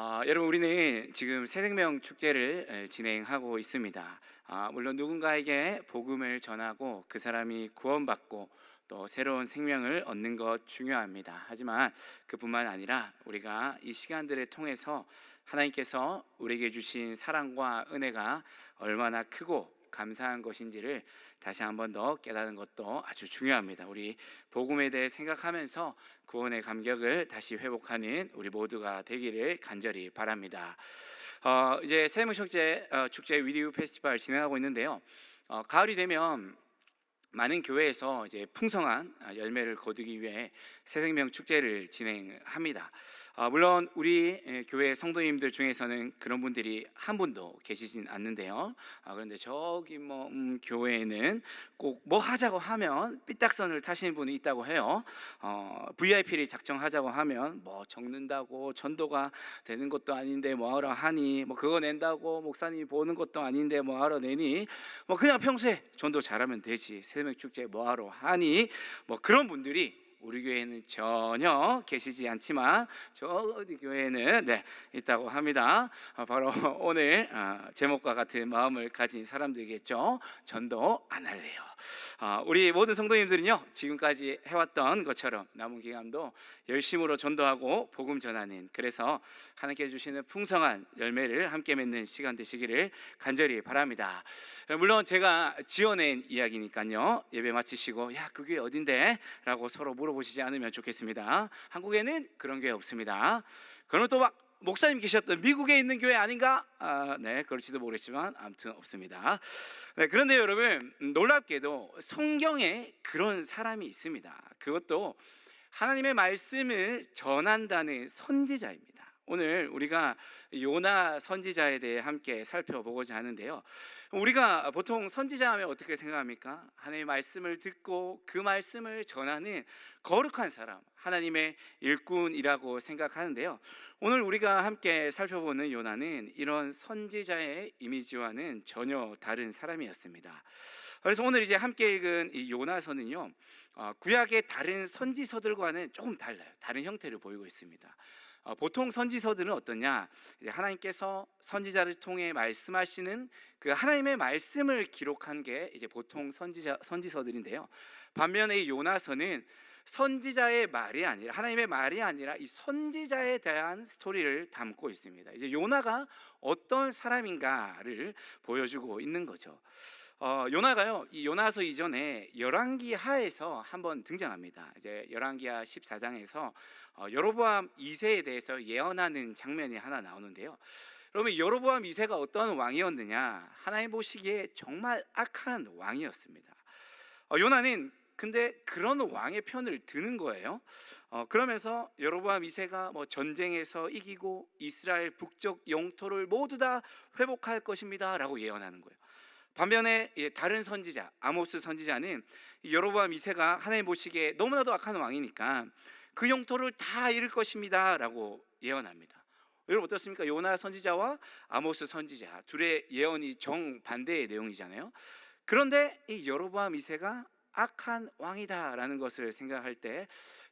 아, 여러분 우리는 지금 새생명 축제를 에, 진행하고 있습니다. 아, 물론 누군가에게 복음을 전하고 그 사람이 구원받고 또 새로운 생명을 얻는 것 중요합니다. 하지만 그뿐만 아니라 우리가 이 시간들을 통해서 하나님께서 우리에게 주신 사랑과 은혜가 얼마나 크고 감사한 것인지를 다시 한 번 더 깨닫는 것도 아주 중요합니다. 우리 복음에 대해 생각하면서 구원의 감격을 다시 회복하는 우리 모두가 되기를 간절히 바랍니다. 어, 이제 세무 축제 어, 축제 위디오 페스티벌 진행하고 있는데요. 어, 가을이 되면 많은 교회에서 이제 풍성한 아, 열매를 거두기 위해 새생명 축제를 진행합니다. 아, 물론 우리 에, 교회 성도님들 중에서는 그런 분들이 한 분도 계시진 않는데요. 아, 그런데 저기 뭐 음, 교회에는 꼭 뭐 하자고 하면 삐딱선을 타시는 분이 있다고 해요. 어, VIP를 작정하자고 하면 뭐 적는다고 전도가 되는 것도 아닌데 뭐 하러 하니 뭐 그거 낸다고 목사님이 보는 것도 아닌데 뭐 하러 내니 뭐 그냥 평소에 전도 잘하면 되지 새벽 축제 뭐 하러 하니? 뭐 그런 분들이 우리 교회는 전혀 계시지 않지만 저 어디 교회는 네 있다고 합니다. 어, 바로 오늘 아, 제목과 같은 마음을 가진 사람들이겠죠. 전도 안 할래요. 아, 우리 모든 성도님들은요 지금까지 해왔던 것처럼 남은 기간도 열심으로 전도하고 복음 전하는 그래서 하나님께 주시는 풍성한 열매를 함께 맺는 시간 되시기를 간절히 바랍니다. 물론 제가 지어낸 이야기니까요 예배 마치시고 야그 교회 어딘데?라고 서로 물어 보시지 않으면 좋겠습니다. 한국에는 그런 교회 없습니다. 그러면 또 막 목사님 계셨던 미국에 있는 교회 아닌가? 아, 네, 그럴지도 모르겠지만 아무튼 없습니다. 네, 그런데 여러분 놀랍게도 성경에 그런 사람이 있습니다. 그것도 하나님의 말씀을 전한다는 선지자입니다. 오늘 우리가 요나 선지자에 대해 함께 살펴보고자 하는데요. 우리가 보통 선지자 하면 어떻게 생각합니까? 하나님의 말씀을 듣고 그 말씀을 전하는 거룩한 사람, 하나님의 일꾼이라고 생각하는데요. 오늘 우리가 함께 살펴보는 요나는 이런 선지자의 이미지와는 전혀 다른 사람이었습니다. 그래서 오늘 이제 함께 읽은 이 요나서는요, 어, 구약의 다른 선지서들과는 조금 달라요. 다른 형태를 보이고 있습니다. 어, 보통 선지서들은 어떠냐? 하나님께서 선지자를 통해 말씀하시는 그 하나님의 말씀을 기록한 게 이제 보통 선지자 선지서들인데요. 반면에 이 요나서는 선지자의 말이 아니라 하나님의 말이 아니라 이 선지자에 대한 스토리를 담고 있습니다. 이제 요나가 어떤 사람인가를 보여주고 있는 거죠. 어, 요나가요. 이 요나서 이전에 열왕기 하에서 한번 등장합니다. 이제 열왕기하 14장에서 어, 여로보암 2세에 대해서 예언하는 장면이 하나 나오는데요. 여러분 여로보암 2세가 어떤 왕이었느냐? 하나님 보시기에 정말 악한 왕이었습니다. 어, 요나는 근데 그런 왕의 편을 드는 거예요. 어, 그러면서 여로보암 2세가 뭐 전쟁에서 이기고 이스라엘 북쪽 영토를 모두 다 회복할 것입니다라고 예언하는 거예요. 반면에 예, 다른 선지자 아모스 선지자는 여로보암 2세가 하나님 보시기에 너무나도 악한 왕이니까 그 영토를 다 잃을 것입니다라고 예언합니다. 여러분 어떻습니까? 요나 선지자와 아모스 선지자 둘의 예언이 정반대의 내용이잖아요. 그런데 이 여로보암 2세가 악한 왕이다라는 것을 생각할 때,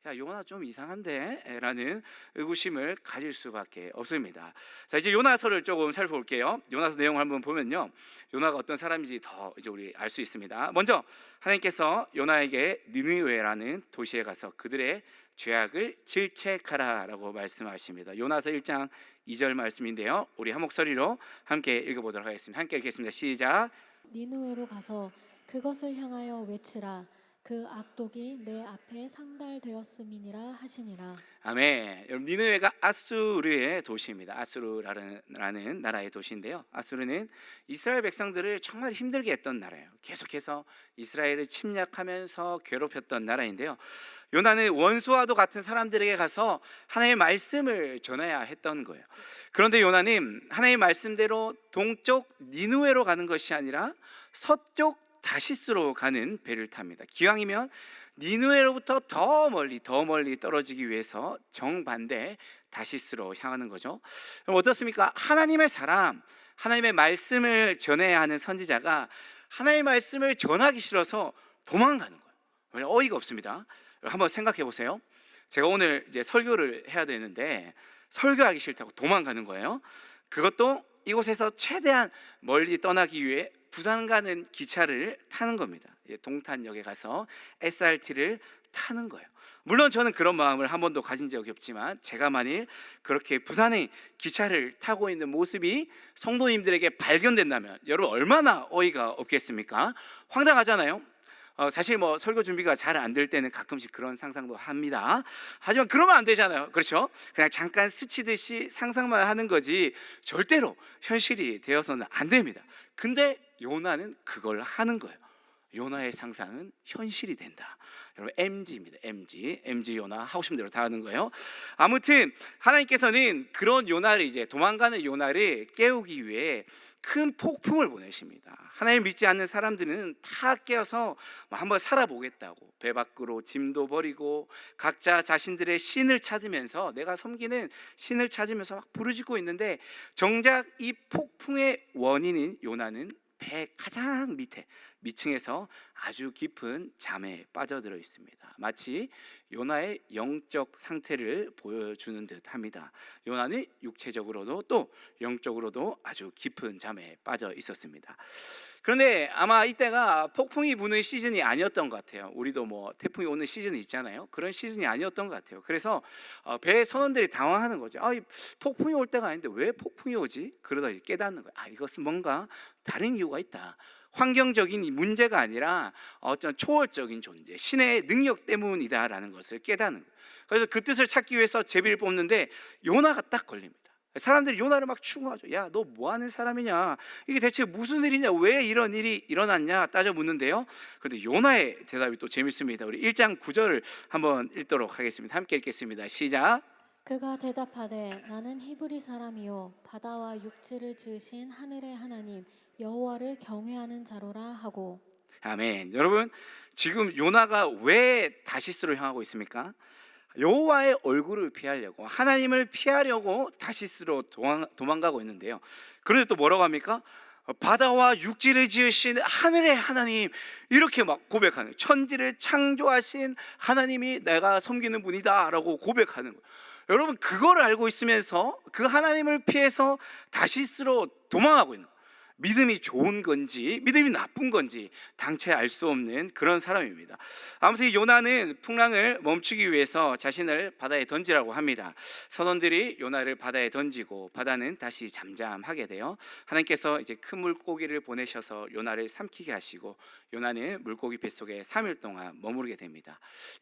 야 요나 좀 이상한데 라는 의구심을 가질 수밖에 없습니다. 자 이제 요나서를 조금 살펴볼게요. 요나서 내용을 한번 보면요, 요나가 어떤 사람인지 더 이제 우리 알 수 있습니다. 먼저 하나님께서 요나에게 니느웨라는 도시에 가서 그들의 죄악을 질책하라라고 말씀하십니다. 요나서 1장 2절 말씀인데요. 우리 한 목소리로 함께 읽어보도록 하겠습니다. 함께 읽겠습니다. 시작. 니누웨로 가서 그것을 향하여 외치라 그 악독이 내 앞에 상달되었음이니라 하시니라 아멘. 여러분 니느웨가 아수르의 도시입니다. 아수르라는 나라의 도시인데요. 아수르는 이스라엘 백성들을 정말 힘들게 했던 나라예요. 계속해서 이스라엘을 침략하면서 괴롭혔던 나라인데요. 요나는 원수와도 같은 사람들에게 가서 하나님의 말씀을 전해야 했던 거예요. 그런데 요나는 하나님의 말씀대로 동쪽 니누웨로 가는 것이 아니라 서쪽 다시스로 가는 배를 탑니다. 기왕이면 니누에로부터 더 멀리 더 멀리 떨어지기 위해서 정반대 다시스로 향하는 거죠. 그럼 어떻습니까? 하나님의 사람, 하나님의 말씀을 전해야 하는 선지자가 하나님의 말씀을 전하기 싫어서 도망가는 거예요. 왜 어이가 없습니다. 한번 생각해 보세요. 제가 오늘 이제 설교를 해야 되는데 설교하기 싫다고 도망가는 거예요. 그것도 이곳에서 최대한 멀리 떠나기 위해 부산 가는 기차를 타는 겁니다. 예, 동탄역에 가서 SRT를 타는 거예요. 물론 저는 그런 마음을 한 번도 가진 적이 없지만 제가 만일 그렇게 부산에 기차를 타고 있는 모습이 성도님들에게 발견된다면 여러분 얼마나 어이가 없겠습니까? 황당하잖아요. 어, 사실 뭐 설교 준비가 잘 안 될 때는 가끔씩 그런 상상도 합니다. 하지만 그러면 안 되잖아요. 그렇죠? 그냥 잠깐 스치듯이 상상만 하는 거지 절대로 현실이 되어서는 안 됩니다. 근데 요나는 그걸 하는 거예요. 요나의 상상은 현실이 된다. 여러분 MG입니다. MG, MG 요나 하고 싶은 대로 다 하는 거예요. 아무튼 하나님께서는 그런 요나를 이제 도망가는 요나를 깨우기 위해 큰 폭풍을 보내십니다. 하나님 믿지 않는 사람들은 다 깨어서 뭐 한번 살아보겠다고 배 밖으로 짐도 버리고 각자 자신들의 신을 찾으면서 내가 섬기는 신을 찾으면서 막 부르짖고 있는데 정작 이 폭풍의 원인인 요나는 배 가장 밑에 미층에서 아주 깊은 잠에 빠져들어 있습니다. 마치 요나의 영적 상태를 보여주는 듯합니다. 요나는 육체적으로도 또 영적으로도 아주 깊은 잠에 빠져 있었습니다. 그런데 아마 이때가 폭풍이 부는 시즌이 아니었던 것 같아요. 우리도 뭐 태풍이 오는 시즌이 있잖아요. 그런 시즌이 아니었던 것 같아요. 그래서 어, 배 선원들이 당황하는 거죠. 아, 이 폭풍이 올 때가 아닌데 왜 폭풍이 오지? 그러다 깨닫는 거예요. 아, 이것은 뭔가 다른 이유가 있다. 환경적인 이 문제가 아니라 어떤 초월적인 존재, 신의 능력 때문이다라는 것을 깨닫는 거예요. 그래서 그 뜻을 찾기 위해서 제비를 뽑는데 요나가 딱 걸립니다. 사람들이 요나를 막 추궁하죠. 야, 너 뭐 하는 사람이냐? 이게 대체 무슨 일이냐? 왜 이런 일이 일어났냐? 따져 묻는데요. 근데 요나의 대답이 또 재밌습니다. 우리 1장 9절을 한번 읽도록 하겠습니다. 함께 읽겠습니다. 시작. 그가 대답하되 나는 히브리 사람이요 바다와 육지를 지으신 하늘의 하나님 여호와를 경외하는 자로라 하고 아멘. 여러분, 지금 요나가 왜 다시스로 향하고 있습니까? 여호와의 얼굴을 피하려고 하나님을 피하려고 다시스로 도망, 도망가고 있는데요. 그런데 또 뭐라고 합니까? 바다와 육지를 지으신 하늘의 하나님 이렇게 막 고백하는. 천지를 창조하신 하나님이 내가 섬기는 분이다라고 고백하는 거예요. 여러분 그거를 알고 있으면서 그 하나님을 피해서 다시스로 도망하고 있는. 믿음이 좋은 건지 믿음이 나쁜 건지 당최 알 수 없는 그런 사람입니다. 아무튼 이 요나는 풍랑을 멈추기 위해서 자신을 바다에 던지라고 합니다. 선원들이 요나를 바다에 던지고 바다는 다시 잠잠하게 돼요. 하나님께서 이제 큰 물고기를 보내셔서 요나를 삼키게 하시고 요나는 물고기 뱃속에 3일 동안 머무르게 됩니다.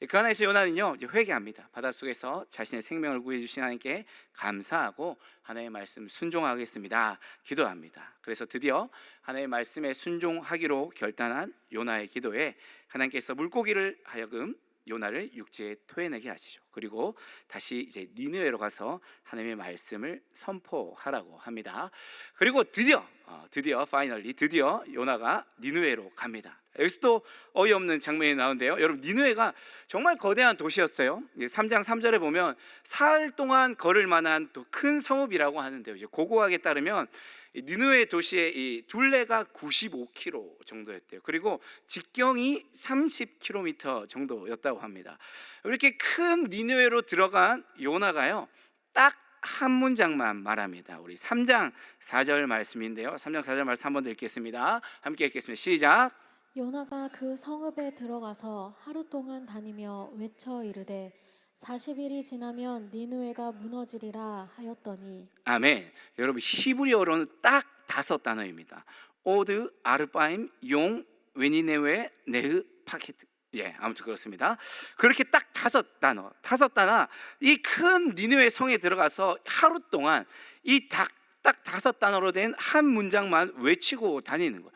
그 안에서 요나는요 이제 회개합니다. 바닷속에서 자신의 생명을 구해 주신 하나님께 감사하고 하나님의 말씀 순종하겠습니다. 기도합니다. 그래서 드디어 하나님의 말씀에 순종하기로 결단한 요나의 기도에 하나님께서 물고기를 하여금 요나를 육지에 토해내게 하시죠. 그리고 다시 이제 니느웨로 가서 하나님의 말씀을 선포하라고 합니다. 그리고 드디어 어, 드디어 파이널리 드디어 요나가 니느웨로 갑니다. 여기서 또 어이없는 장면이 나오는데요. 여러분 니느웨가 정말 거대한 도시였어요. 3장 3절에 보면 사흘 동안 걸을 만한 또 큰 성읍이라고 하는데요. 이제 고고학에 따르면 이 니느웨 도시의 이 둘레가 95km 정도였대요. 그리고 직경이 30km 정도였다고 합니다. 이렇게 큰 니느웨로 들어간 요나가요. 딱 한 문장만 말합니다. 우리 3장 4절 말씀인데요. 3장 4절 말씀 한번 읽겠습니다. 함께 읽겠습니다. 시작. 요나가 그 성읍에 들어가서 하루 동안 다니며 외쳐 이르되 40일이 지나면 니느웨가 무너지리라 하였더니 아멘. 여러분 히브리어로는 딱 다섯 단어입니다. 오드, 아르바임, 용, 웨니네웨, 네흐, 파케트. 예, 아무튼 그렇습니다. 그렇게 딱 다섯 단어, 다섯 단어 이 큰 니느웨 성에 들어가서 하루 동안 이딱 다섯 단어로 된 한 문장만 외치고 다니는 거예요.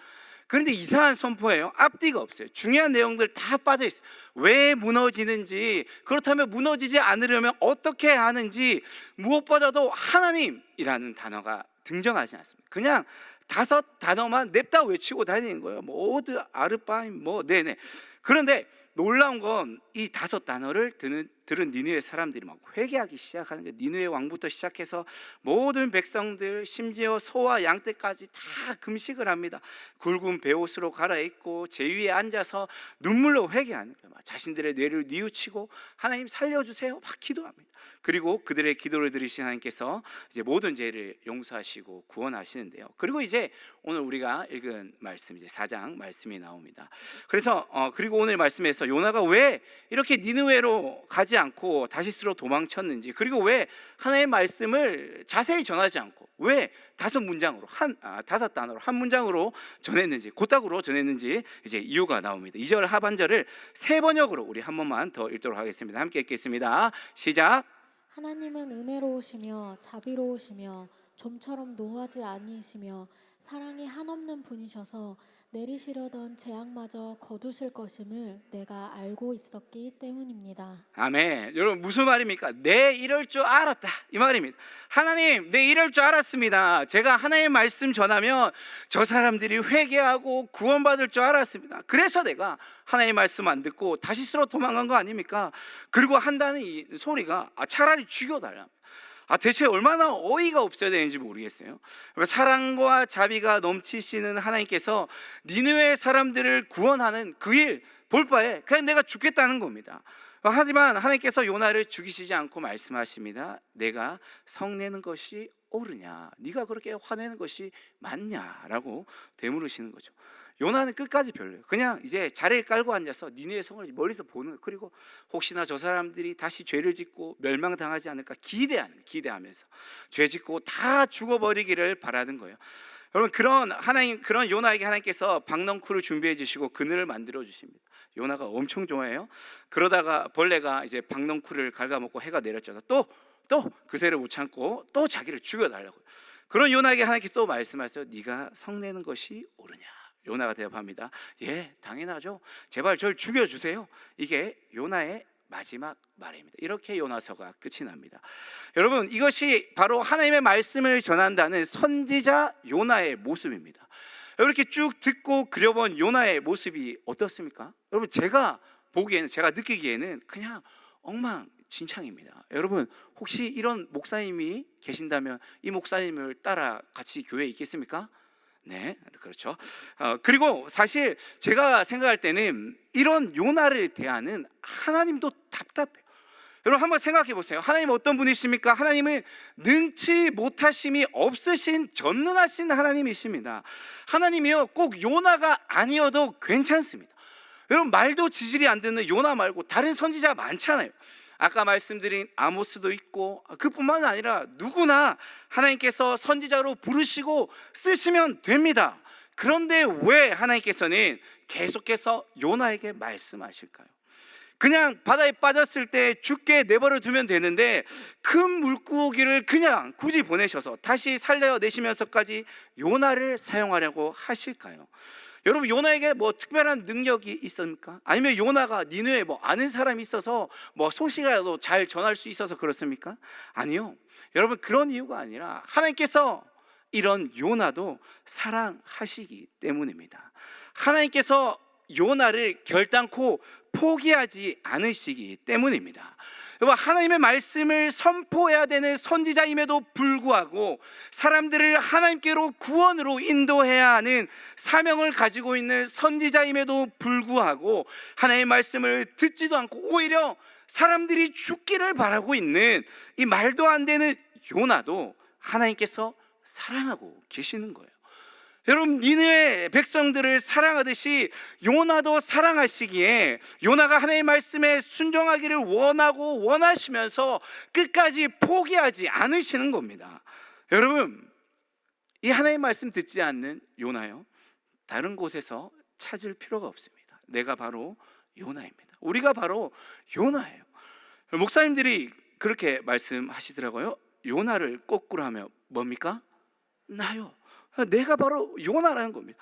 그런데 이상한 선포예요. 앞뒤가 없어요. 중요한 내용들 다 빠져 있어요. 왜 무너지는지, 그렇다면 무너지지 않으려면 어떻게 하는지, 무엇보다도 하나님이라는 단어가 등장하지 않습니다. 그냥 다섯 단어만 냅다 외치고 다니는 거예요. 뭐 오드, 아르바임, 뭐 네네. 그런데 놀라운 건 이 다섯 단어를 듣는 들은 니느웨 사람들이 막 회개하기 시작하는 거예요. 니느웨 왕부터 시작해서 모든 백성들 심지어 소와 양떼까지 다 금식을 합니다. 굵은 베옷으로 갈아입고 제 위에 앉아서 눈물로 회개하는 거예요. 막 자신들의 뇌를 뉘우치고 하나님 살려주세요. 막 기도합니다. 그리고 그들의 기도를 들으신 하나님께서 이제 모든 죄를 용서하시고 구원하시는데요. 그리고 이제 오늘 우리가 읽은 말씀 이제 4장 말씀이 나옵니다. 그래서 어 그리고 오늘 말씀에서 요나가 왜 이렇게 니느웨로 가지 않고 다시스로 도망쳤는지 그리고 왜 하나님의 말씀을 자세히 전하지 않고 왜 다섯 문장으로 한 아, 다섯 단어로 한 문장으로 전했는지 곧다구로 전했는지 이제 이유가 나옵니다. 2절 하반절을 세 번역으로 우리 한 번만 더 읽도록 하겠습니다. 함께 읽겠습니다. 시작. 하나님은 은혜로우시며 자비로우시며 좀처럼 노하지 아니시며 사랑이 한없는 분이셔서 내리시려던 재앙마저 거두실 것임을 내가 알고 있었기 때문입니다. 아멘. 여러분 무슨 말입니까? 내 이럴 줄 알았다 이 말입니다. 하나님, 내 이럴 줄 알았습니다. 제가 하나님의 말씀 전하면 저 사람들이 회개하고 구원받을 줄 알았습니다. 그래서 내가 하나님의 말씀 안 듣고 다시스로 도망간 거 아닙니까? 그리고 한다는 이 소리가 아, 차라리 죽여달라. 아 대체 얼마나 어이가 없어야 되는지 모르겠어요. 사랑과 자비가 넘치시는 하나님께서 니느웨 사람들을 구원하는 그 일 볼 바에 그냥 내가 죽겠다는 겁니다. 하지만 하나님께서 요나를 죽이시지 않고 말씀하십니다. 내가 성내는 것이 옳으냐? 네가 그렇게 화내는 것이 맞냐라고 되물으시는 거죠. 요나는 끝까지 별로예요. 그냥 이제 자리에 깔고 앉아서 니네의 성을 멀리서 보는. 그리고 혹시나 저 사람들이 다시 죄를 짓고 멸망당하지 않을까 기대하는 기대하면서 죄 짓고 다 죽어버리기를 바라는 거예요. 여러분 그런 하나님 그런 요나에게 하나님께서 박넝쿨을 준비해 주시고 그늘을 만들어 주십니다. 요나가 엄청 좋아해요. 그러다가 벌레가 이제 박넝쿨을 갉아먹고 해가 내렸죠. 또 또 그새를 못 참고 또 자기를 죽여달라고. 그런 요나에게 하나님께서 또 말씀하세요. 네가 성내는 것이 옳으냐? 요나가 대답합니다. 예, 당연하죠. 제발 저를 죽여주세요. 이게 요나의 마지막 말입니다. 이렇게 요나서가 끝이 납니다. 여러분, 이것이 바로 하나님의 말씀을 전한다는 선지자 요나의 모습입니다. 이렇게 쭉 듣고 그려본 요나의 모습이 어떻습니까? 여러분, 제가 보기에는, 제가 느끼기에는 그냥 엉망 진창입니다. 여러분, 혹시 이런 목사님이 계신다면 이 목사님을 따라 같이 교회에 있겠습니까? 네, 그렇죠. 어, 그리고 사실 제가 생각할 때는 이런 요나를 대하는 하나님도 답답해요. 여러분 한번 생각해 보세요. 하나님 어떤 분이십니까? 하나님은 능치 못하심이 없으신 전능하신 하나님이십니다. 하나님이요 꼭 요나가 아니어도 괜찮습니다. 여러분 말도 지질이 안 듣는 요나 말고 다른 선지자 많잖아요. 아까 말씀드린 아모스도 있고 그뿐만 아니라 누구나 하나님께서 선지자로 부르시고 쓰시면 됩니다. 그런데 왜 하나님께서는 계속해서 요나에게 말씀하실까요? 그냥 바다에 빠졌을 때 죽게 내버려 두면 되는데 큰 물고기를 그냥 굳이 보내셔서 다시 살려 내시면서까지 요나를 사용하려고 하실까요? 여러분 요나에게 뭐 특별한 능력이 있습니까? 아니면 요나가 니느에 뭐 아는 사람이 있어서 뭐 소식이라도 잘 전할 수 있어서 그렇습니까? 아니요. 여러분 그런 이유가 아니라 하나님께서 이런 요나도 사랑하시기 때문입니다. 하나님께서 요나를 결단코 포기하지 않으시기 때문입니다. 여러분 하나님의 말씀을 선포해야 되는 선지자임에도 불구하고 사람들을 하나님께로 구원으로 인도해야 하는 사명을 가지고 있는 선지자임에도 불구하고 하나님의 말씀을 듣지도 않고 오히려 사람들이 죽기를 바라고 있는 이 말도 안 되는 요나도 하나님께서 사랑하고 계시는 거예요. 여러분 니느의 백성들을 사랑하듯이 요나도 사랑하시기에 요나가 하나님의 말씀에 순종하기를 원하고 원하시면서 끝까지 포기하지 않으시는 겁니다. 여러분 이 하나님의 말씀 듣지 않는 요나요 다른 곳에서 찾을 필요가 없습니다. 내가 바로 요나입니다. 우리가 바로 요나예요. 목사님들이 그렇게 말씀하시더라고요. 요나를 거꾸로 하면 뭡니까? 나요. 내가 바로 요나라는 겁니다.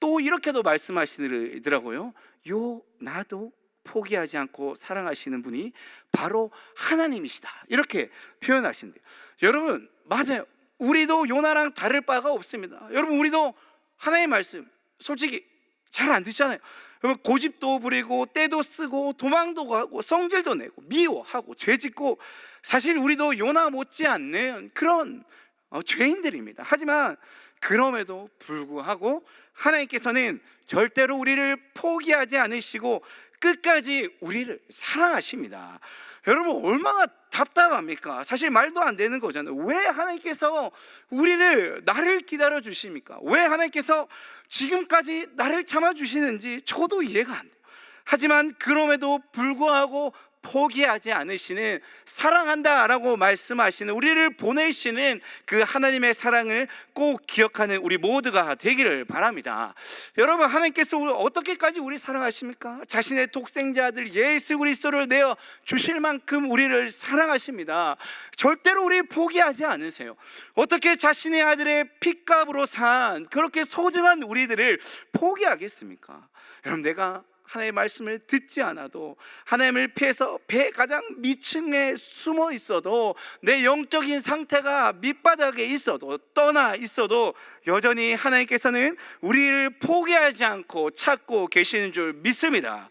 또 이렇게도 말씀하시더라고요. 요 나도 포기하지 않고 사랑하시는 분이 바로 하나님이시다. 이렇게 표현하신대요. 여러분 맞아요. 우리도 요나랑 다를 바가 없습니다. 여러분 우리도 하나님의 말씀 솔직히 잘 안 듣잖아요. 그러면 고집도 부리고 때도 쓰고 도망도 가고 성질도 내고 미워하고 죄 짓고 사실 우리도 요나 못지 않는 그런 어, 죄인들입니다. 하지만 그럼에도 불구하고 하나님께서는 절대로 우리를 포기하지 않으시고 끝까지 우리를 사랑하십니다. 여러분 얼마나 답답합니까? 사실 말도 안 되는 거잖아요. 왜 하나님께서 우리를 나를 기다려 주십니까? 왜 하나님께서 지금까지 나를 참아 주시는지 저도 이해가 안 돼요. 하지만 그럼에도 불구하고 포기하지 않으시는 사랑한다라고 말씀하시는 우리를 보내시는 그 하나님의 사랑을 꼭 기억하는 우리 모두가 되기를 바랍니다. 여러분 하나님께서 어떻게까지 우리 사랑하십니까? 자신의 독생자들 예수 그리스도를 내어 주실 만큼 우리를 사랑하십니다. 절대로 우리 포기하지 않으세요. 어떻게 자신의 아들의 핏값으로 산 그렇게 소중한 우리들을 포기하겠습니까? 여러분 내가 하나님의 말씀을 듣지 않아도 하나님을 피해서 배 가장 밑층에 숨어 있어도 내 영적인 상태가 밑바닥에 있어도 떠나 있어도 여전히 하나님께서는 우리를 포기하지 않고 찾고 계시는 줄 믿습니다.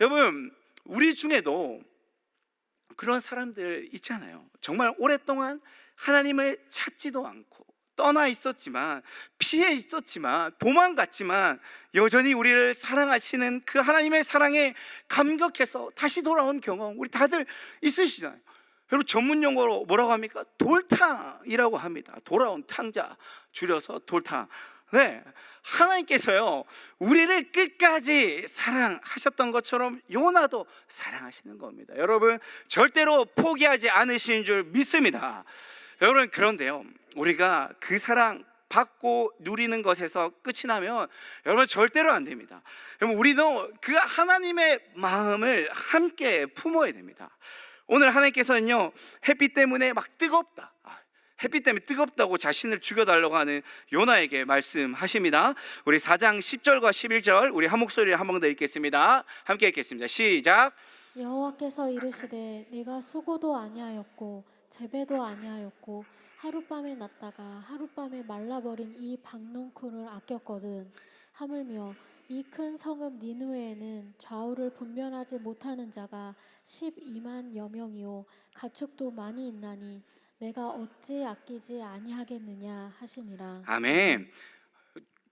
여러분 우리 중에도 그런 사람들 있잖아요. 정말 오랫동안 하나님을 찾지도 않고 떠나 있었지만 피해 있었지만 도망갔지만 여전히 우리를 사랑하시는 그 하나님의 사랑에 감격해서 다시 돌아온 경험 우리 다들 있으시잖아요. 여러분 전문 용어로 뭐라고 합니까? 돌탕이라고 합니다. 돌아온 탕자 줄여서 돌탕. 네. 하나님께서요, 우리를 끝까지 사랑하셨던 것처럼 요나도 사랑하시는 겁니다. 여러분, 절대로 포기하지 않으시는 줄 믿습니다. 여러분, 그런데요, 우리가 그 사랑 받고 누리는 것에서 끝이 나면 여러분 절대로 안 됩니다. 여러분 우리도 그 하나님의 마음을 함께 품어야 됩니다. 오늘 하나님께서는요 햇빛 때문에 막 뜨겁다. 아, 햇빛 때문에 뜨겁다고 자신을 죽여달라고 하는 요나에게 말씀하십니다. 우리 4장 10절과 11절 우리 한 목소리를 한번 더 읽겠습니다. 함께 읽겠습니다. 시작. 여호와께서 이르시되 내가 수고도 아니하였고 재배도 아니하였고 하룻밤에 났다가 하룻밤에 말라버린 이 박농쿨을 아꼈거든. 하물며 이 큰 성읍 니느웨에는 좌우를 분별하지 못하는 자가 12만여 명이요. 가축도 많이 있나니 내가 어찌 아끼지 아니하겠느냐 하시니라. 아멘.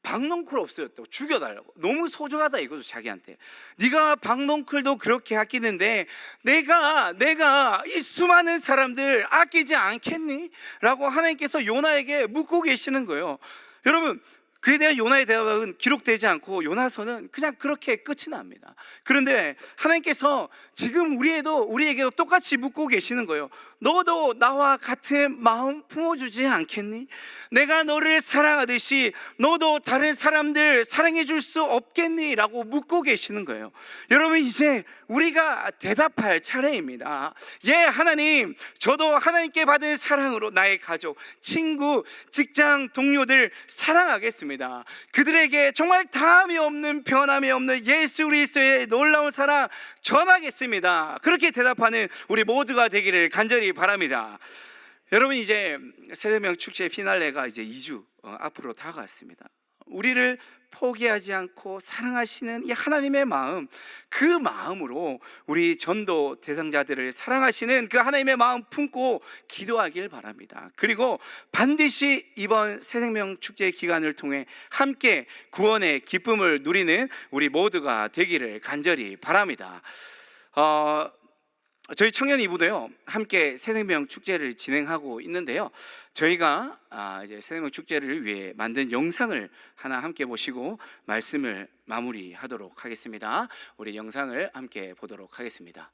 박농클 없어요 또 죽여달라고. 너무 소중하다 이거죠 자기한테. 네가 박농클도 그렇게 아끼는데 내가 내가 이 수많은 사람들 아끼지 않겠니? 라고 하나님께서 요나에게 묻고 계시는 거예요. 여러분 그에 대한 요나의 대답은 기록되지 않고 요나서는 그냥 그렇게 끝이 납니다. 그런데 하나님께서 지금 우리에도 우리에게도 똑같이 묻고 계시는 거예요 너도 나와 같은 마음 품어주지 않겠니? 내가 너를 사랑하듯이 너도 다른 사람들 사랑해 줄 수 없겠니? 라고 묻고 계시는 거예요. 여러분, 이제 우리가 대답할 차례입니다. 예, 하나님, 저도 하나님께 받은 사랑으로 나의 가족, 친구, 직장, 동료들 사랑하겠습니다. 그들에게 정말 다함이 없는 변함이 없는 예수 그리스도의 놀라운 사랑 전하겠습니다. 그렇게 대답하는 우리 모두가 되기를 간절히 바랍니다. 여러분 이제 세대명 축제 피날레가 이제 2주 어, 앞으로 다가왔습니다. 우리를 포기하지 않고 사랑하시는 이 하나님의 마음, 그 마음으로 우리 전도 대상자들을 사랑하시는 그 하나님의 마음 품고 기도하길 바랍니다. 그리고 반드시 이번 새생명 축제 기간을 통해 함께 구원의 기쁨을 누리는 우리 모두가 되기를 간절히 바랍니다. 어, 저희 청년 이부도요 함께 새생명 축제를 진행하고 있는데요. 저희가 아, 이제 새생명 축제를 위해 만든 영상을 하나 함께 보시고 말씀을 마무리하도록 하겠습니다. 우리 영상을 함께 보도록 하겠습니다.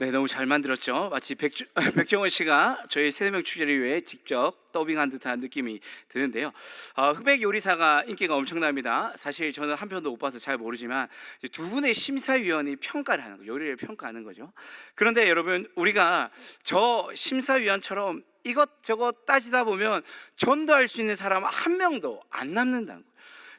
네, 너무 잘 만들었죠. 마치 백, 백종원 씨가 저희 세대명 축제를 위해 직접 더빙한 듯한 느낌이 드는데요. 어, 흑백 요리사가 인기가 엄청납니다. 사실 저는 한 편도 못 봐서 잘 모르지만 두 분의 심사위원이 평가를 하는 거, 요리를 평가하는 거죠. 그런데 여러분 우리가 저 심사위원처럼 이것저것 따지다 보면 전도할 수 있는 사람 한 명도 안 남는다는 거예요.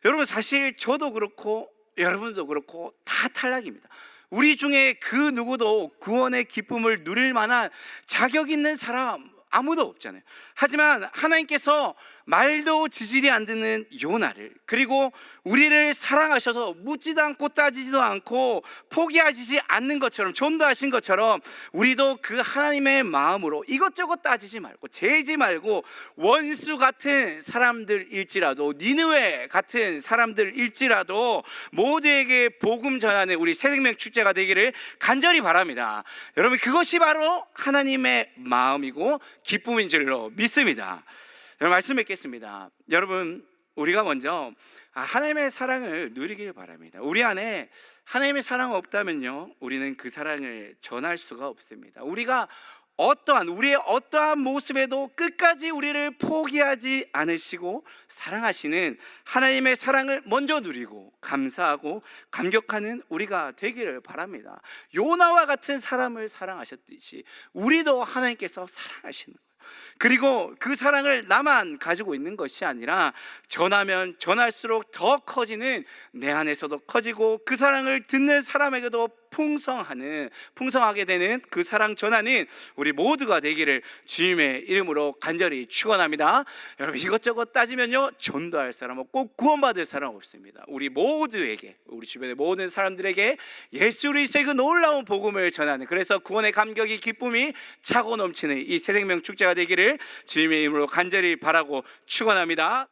여러분 사실 저도 그렇고 여러분도 그렇고 다 탈락입니다. 우리 중에 그 누구도 구원의 기쁨을 누릴 만한 자격 있는 사람 아무도 없잖아요. 하지만 하나님께서 말도 지질이 안 듣는 요나를 그리고 우리를 사랑하셔서 묻지도 않고 따지지도 않고 포기하지 않는 것처럼 전도하신 것처럼 우리도 그 하나님의 마음으로 이것저것 따지지 말고 재지 말고 원수 같은 사람들일지라도 니느웨 같은 사람들일지라도 모두에게 복음 전하는 우리 새생명 축제가 되기를 간절히 바랍니다. 여러분 그것이 바로 하나님의 마음이고 기쁨인 줄로 믿습니다. 여러분 말씀 뵙겠습니다. 여러분 우리가 먼저 아, 하나님의 사랑을 누리길 바랍니다. 우리 안에 하나님의 사랑 없다면요, 우리는 그 사랑을 전할 수가 없습니다. 우리가 어떠한 우리의 어떠한 모습에도 끝까지 우리를 포기하지 않으시고 사랑하시는 하나님의 사랑을 먼저 누리고 감사하고 감격하는 우리가 되기를 바랍니다. 요나와 같은 사람을 사랑하셨듯이 우리도 하나님께서 사랑하시는 거예요. 그리고 그 사랑을 나만 가지고 있는 것이 아니라 전하면 전할수록 더 커지는 내 안에서도 커지고 그 사랑을 듣는 사람에게도 풍성하는 풍성하게 되는 그 사랑 전하는 우리 모두가 되기를 주님의 이름으로 간절히 축원합니다. 여러분 이것저것 따지면요 전도할 사람 없고 구원받을 사람 없습니다. 우리 모두에게 우리 주변의 모든 사람들에게 예수 그리스도의 그 놀라운 복음을 전하는 그래서 구원의 감격이 기쁨이 차고 넘치는 이 새생명 축제가 되기를 주님의 이름으로 간절히 바라고 축원합니다.